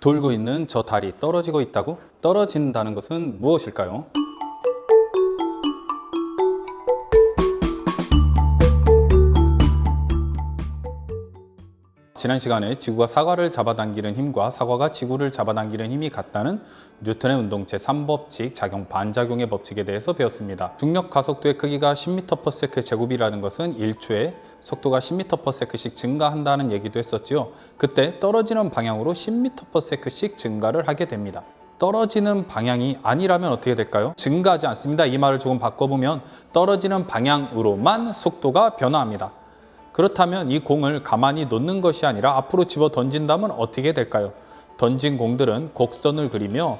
돌고 있는 저 달이 떨어지고 있다고? 떨어진다는 것은 무엇일까요? 지난 시간에 지구가 사과를 잡아당기는 힘과 사과가 지구를 잡아당기는 힘이 같다는 뉴턴의 운동 제3법칙 작용 반작용의 법칙에 대해서 배웠습니다. 중력 가속도의 크기가 10m/s 제곱이라는 것은 1초에 속도가 10m/s씩 증가한다는 얘기도 했었지요. 그때 떨어지는 방향으로 10m/s씩 증가를 하게 됩니다. 떨어지는 방향이 아니라면 어떻게 될까요? 증가하지 않습니다. 이 말을 조금 바꿔보면 떨어지는 방향으로만 속도가 변화합니다. 그렇다면 이 공을 가만히 놓는 것이 아니라 앞으로 집어 던진다면 어떻게 될까요? 던진 공들은 곡선을 그리며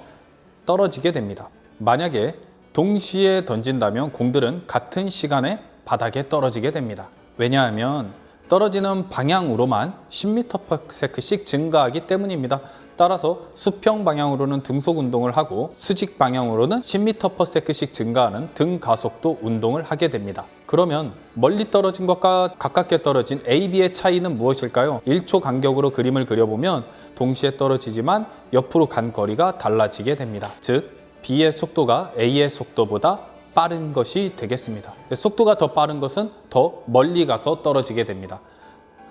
떨어지게 됩니다. 만약에 동시에 던진다면 공들은 같은 시간에 바닥에 떨어지게 됩니다. 왜냐하면 떨어지는 방향으로만 10m/s씩 증가하기 때문입니다. 따라서 수평 방향으로는 등속 운동을 하고 수직 방향으로는 10m/s씩 증가하는 등 가속도 운동을 하게 됩니다. 그러면 멀리 떨어진 것과 가깝게 떨어진 A, B의 차이는 무엇일까요? 1초 간격으로 그림을 그려보면 동시에 떨어지지만 옆으로 간 거리가 달라지게 됩니다. 즉 B의 속도가 A의 속도보다 빠른 것이 되겠습니다. 속도가 더 빠른 것은 더 멀리 가서 떨어지게 됩니다.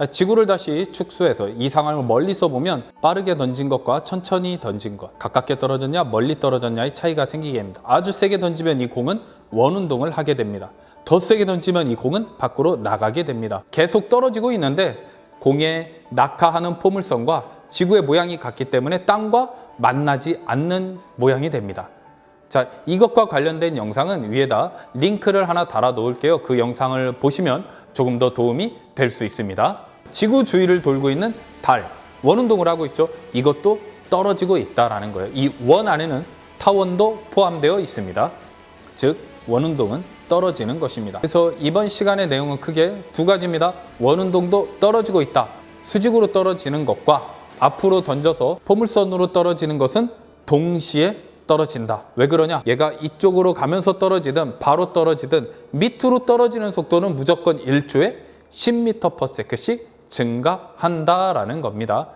지구를 다시 축소해서 이 상황을 멀리서 보면 빠르게 던진 것과 천천히 던진 것, 가깝게 떨어졌냐 멀리 떨어졌냐의 차이가 생기게 됩니다. 아주 세게 던지면 이 공은 원운동을 하게 됩니다. 더 세게 던지면 이 공은 밖으로 나가게 됩니다. 계속 떨어지고 있는데 공의 낙하하는 포물선과 지구의 모양이 같기 때문에 땅과 만나지 않는 모양이 됩니다. 자, 이것과 관련된 영상은 위에다 링크를 하나 달아 놓을게요. 그 영상을 보시면 조금 더 도움이 될 수 있습니다. 지구 주위를 돌고 있는 달, 원운동을 하고 있죠. 이것도 떨어지고 있다라는 거예요. 이 원 안에는 타원도 포함되어 있습니다. 즉, 원운동은 떨어지는 것입니다. 그래서 이번 시간의 내용은 크게 두 가지입니다. 원운동도 떨어지고 있다. 수직으로 떨어지는 것과 앞으로 던져서 포물선으로 떨어지는 것은 동시에 떨어진다. 왜 그러냐? 얘가 이쪽으로 가면서 떨어지든 바로 떨어지든 밑으로 떨어지는 속도는 무조건 1초에 10m/s씩 증가한다라는 겁니다.